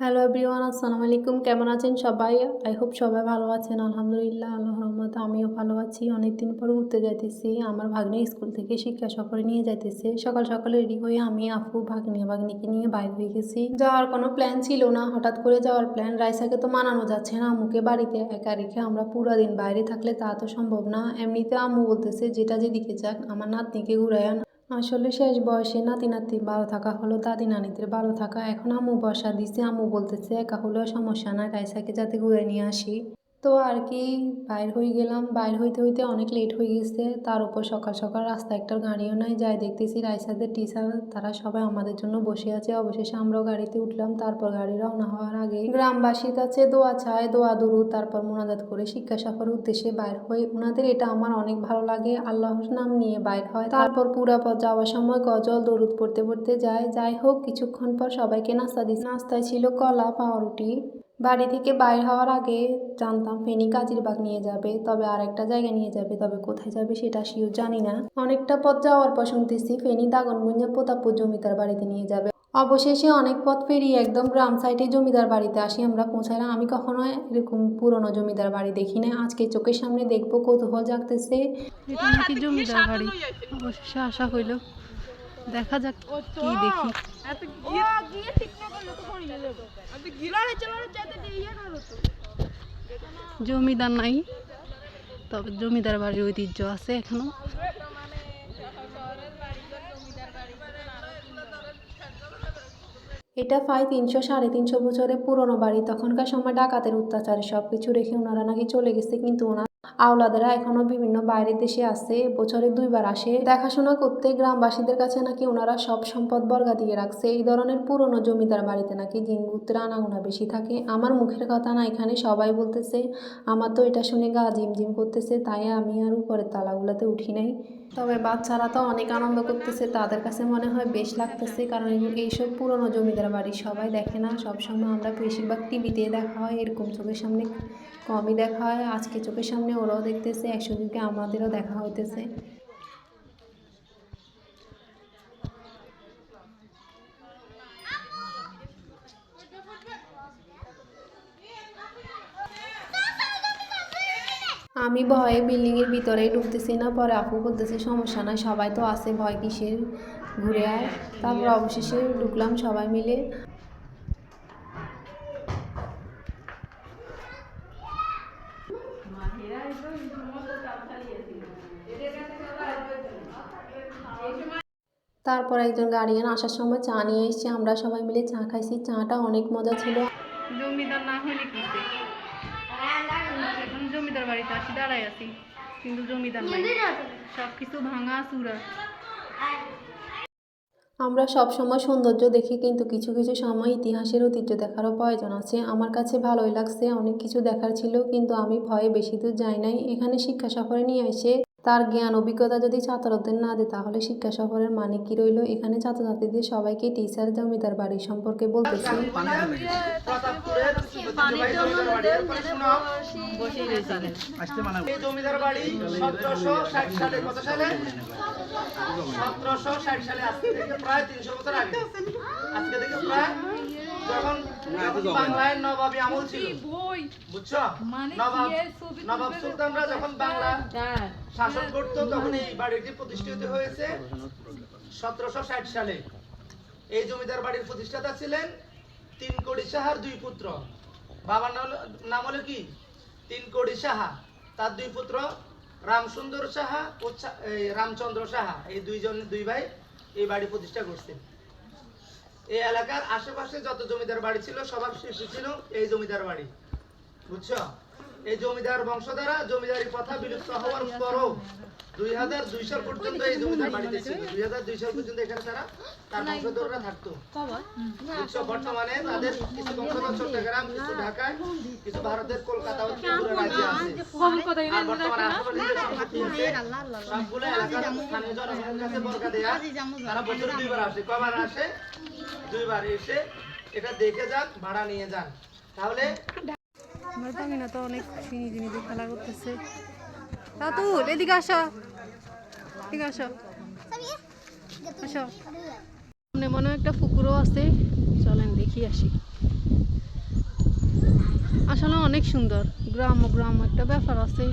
Hello everyone আসসালামু আলাইকুম। কেমন আছেন সবাই? আই হোপ সবাই ভালো আছেন। আলহামদুলিল্লাহ আল্লাহ রহমত আমিও ভালো আছি। অনেকদিন পর ঘুরতে যাইতেছি। আমার ভাগ্নে স্কুল থেকে শিক্ষা সফরে নিয়ে যাইতেছে। সকাল সকাল রেডি হয়ে আমি আপু ভাগ্নে ভাগ্নিকে নিয়ে বাইর হয়ে গেছি। যাওয়ার কোনো প্ল্যান ছিল না। হঠাৎ করে যাওয়ার প্ল্যান রাইসাকে তো মানানো যাচ্ছে না। আম্মুকে বাড়িতে একা রেখে আমরা পুরো দিন বাইরে থাকলে তা তো সম্ভব না। এমনিতে আম্মু বলতেছে, যেটা যেদিকে যাক, আমার নাতনিকে ঘুরাই আন আসলে শেষ বয়সে নাতি নাতি ভালো থাকা হলো, দাদি নানিদের ভালো থাকা। এখন আম্মু বসা দিছে, আম্মু বলতেছে, একা হলেও সমস্যা না রাইসাকে যাতে ঘুরে নিয়ে আসি। তো আর কি বাইর হয়ে গেলাম। বাইর হইতে হইতে অনেক লেট হয়ে গেছে। তার উপর সকাল সকাল রাস্তা একটা গাড়িও নাই। যাই দেখতেছি রাইসাদের টিচার তারা সবাই আমাদের জন্য বসে আছে। অবশেষে আমরাও গাড়িতে উঠলাম। তারপর গাড়ি রওনা হওয়ার আগে গ্রামবাসীর কাছে দোয়া চায় দোয়া দরু তারপর মোনাজাত করে শিক্ষা সফর উদ্দেশ্যে বাইর হই। ওনাদের এটা আমার অনেক ভালো লাগে। আল্লাহর নাম নিয়ে বাইর হয়। তারপর পুরা পথ যাওয়ার সময় গজল, দরুদ পড়তে পড়তে যায় যাই হোক, কিছুক্ষণ পর সবাইকে নাস্তা দিচ্ছে নাস্তায় ছিল কলা পাউরুটি বাড়ি থেকে বাইর হওয়ার আগে জানতাম ফেনী কাজিরবাগ নিয়ে যাবে তবে আর একটা জায়গায় নিয়ে যাবে তবে কোথায় যাবে সেটা শিও জানি না। অনেকটা পথ যাওয়ার পর শুনতেছি ফেনী দাগনগুঞ্জা প্রতাপপুর জমিদার বাড়িতে নিয়ে যাবে। অবশেষে অনেক পথ পেরিয়ে একদম গ্রাম সাইডে জমিদার বাড়িতে আসি আমরা পৌঁছালাম আমি কখনো এরকম পুরনো জমিদার বাড়ি দেখি না। আজকে চোখের সামনে দেখব কৌতূহল জাগতেছে। এটা নাকি জমিদার বাড়ি। অবশেষে আসা হইল। দেখা যাক কি দেখি। জমিদার নাই, তবে জমিদার বাড়ির ঐতিহ্য আছে এখনও। এটা প্রায় তিনশো, সাড়ে তিনশো বছরের পুরনো বাড়ি। তখনকার সময় ডাকাতের অত্যাচারে সবকিছু রেখে ওনারা নাকি চলে গেছে, কিন্তু ওনার আওলাদেরা এখনও বিভিন্ন বাইরের দেশে আসে বছরে দুইবার আসে। দেখাশোনা করতে গ্রামবাসীদের কাছে নাকি ওনারা সব সম্পদ বর্গা দিয়ে রাখছে। এই ধরনের পুরনো জমিদার বাড়িতে নাকি জিনগুত্রের আনাগোনা বেশি থাকে। আমার মুখের কথা না, এখানে সবাই বলতেছে, আমার তো এটা শুনে গা ঝিমঝিম করতেছে, তাই আমি আর উপরের তালাগুলোতে উঠি নাই। তবে বাচ্চারা তো অনেক আনন্দ করতেছে, তাদের কাছে মনে হয় বেশ লাগতেছে, কারণ এই- এইসব পুরনো জমিদার বাড়ি সবাই দেখে না। সবসময় আমরা বেশিরভাগ টিভিতে দেখা হয়, এরকম চোখের সামনে কমই দেখা হয়। আজকে চোখের সামনে ওরাও দেখতেছে, একসঙ্গে আমাদেরও দেখা হইতেছে। আমি ভয়ে বিল্ডিংয়ের ভিতরেই ঢুকতেছি না, পরে আপু বলতেছে, সমস্যা নাই, সবাই তো আছে, ভয় কিসের? ঘুরে আয়। তারপর অবশেষে ঢুকলাম সবাই মিলে। তারপর একজন গার্ডিয়ান আসার সময় চা নিয়ে এসেছে, আমরা সবাই মিলে চা খাইছি। চাটা অনেক মজা ছিল। জমিদার না হলে কিসে এখন জমিদার বাড়িতে আসি দাঁড়াই আছি। কিন্তু জমিদার সব কিছু ভাঙা চূড়া। আমরা সব সময় সৌন্দর্য দেখি কিন্তু কিছু কিছু সময় ইতিহাসের ঐতিহ্য দেখারও প্রয়োজন আছে। আমার কাছে ভালোই লাগছে অনেক কিছু দেখার ছিল কিন্তু আমি ভয়ে বেশি দূর যাই নাই। এখানে শিক্ষা সফরে নিয়ে এসে তার জ্ঞান অভিজ্ঞতা যদি ছাত্রদের না দেয় তাহলে শিক্ষা সফরের মানে কি রইল? এখানে ছাত্রছাত্রীদের সবাইকে টিচার জমিদার বাড়ি সম্পর্কে বলতেছি। জমিদার বাড়ি সতেরোশো ষাট সালে কত সালে? সতেরোশো ষাট সালে আজকে থেকে প্রায় তিনশো বছর আগে। আজকে থেকে প্রায় যখন যখন বাংলায় নবাবী আমল ছিল। বুঝছ? নবাব নবাব সুলতানরা যখন বাংলা শাসন করতো তখন এই বাড়িটি প্রতিষ্ঠিত হয়েছে সতেরোশো ষাট সালে। এই জমিদার বাড়ির প্রতিষ্ঠাতা ছিলেন তিন কোটি সাহার দুই পুত্র। বাবার নাম হলো- নাম হলো কি? তিন কোটি সাহা। তার দুই পুত্র রামসুন্দর সাহা ও রামচন্দ্র সাহা। এই দুইজন দুই ভাই এই বাড়ি প্রতিষ্ঠা করছেন এই এলাকার আশেপাশে যত জমিদার বাড়ি ছিল, সবার শীর্ষে ছিল এই জমিদার বাড়ি। বুঝছ? এই জমিদার বংশ দ্বারা জমিদারি প্রথা বিলুপ্ত হওয়ার পরও দুই হাজার দুই সাল পর্যন্ত এই জমিদার বাড়িতে ছিল। দুই হাজার দুই সাল পর্যন্ত এখানে তারা তার বংশধররা থাকতো। বর্তমানে তাদের কিছু বংশধর চট্টগ্রাম কিছু ঢাকায় কিছু ভারতের কলকাতা সবগুলো এলাকার স্থানীয় জনগণের কাছে বর্গা দেয়া। তারা বছরে দুইবার আসে কবার আসে? দুইবার এসে এটা দেখে যান ভাড়া নিয়ে যান। তাহলে আমার বাঙিনা তো অনেক চিনি চিনি দিয়ে খেলা করতেছে। রাতুল এদিকে আসো। এদিকে আসো। আসো। সামনে মনে একটা পুকুরও আছে। চলেন দেখি আসি। আসলে অনেক সুন্দর। গ্রাম ও গ্রাম একটা ব্যাপার আছে।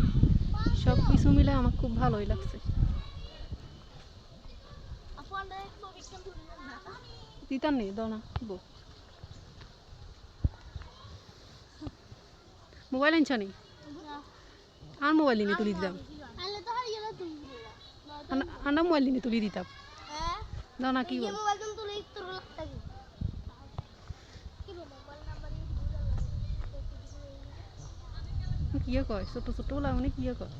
সব কিছু মিলে আমার খুব ভালোই লাগছে। দিতাম নেই দাও না মোবাইল আনছ নি? আর মোবাইল নিয়ে তুলি দিতাম। আন্না মোবাইল নিয়ে তুলি দিতাম। দাও না কি বল? কিয়ে কয়? ছোট ছোট ওলা মানে কিয়ে কয়?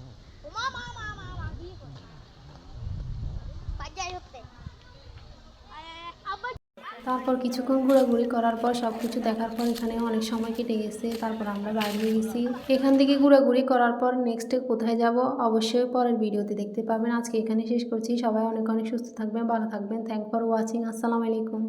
তারপর কিছুক্ষণ ঘোরাঘুরি করার পর সব কিছু দেখার পর এখানে অনেক সময় কেটে গেছে, তারপর আমরা বাইরে গেছি এখান থেকে ঘোরাঘুরি করার পর নেক্সটে কোথায় যাব অবশ্যই পরের ভিডিওতে দেখতে পাবেন। আজকে এখানে শেষ করছি। সবাই অনেক অনেক সুস্থ থাকবেন, ভালো থাকবেন। থ্যাংক ফর ওয়াচিং আসসালামু আলাইকুম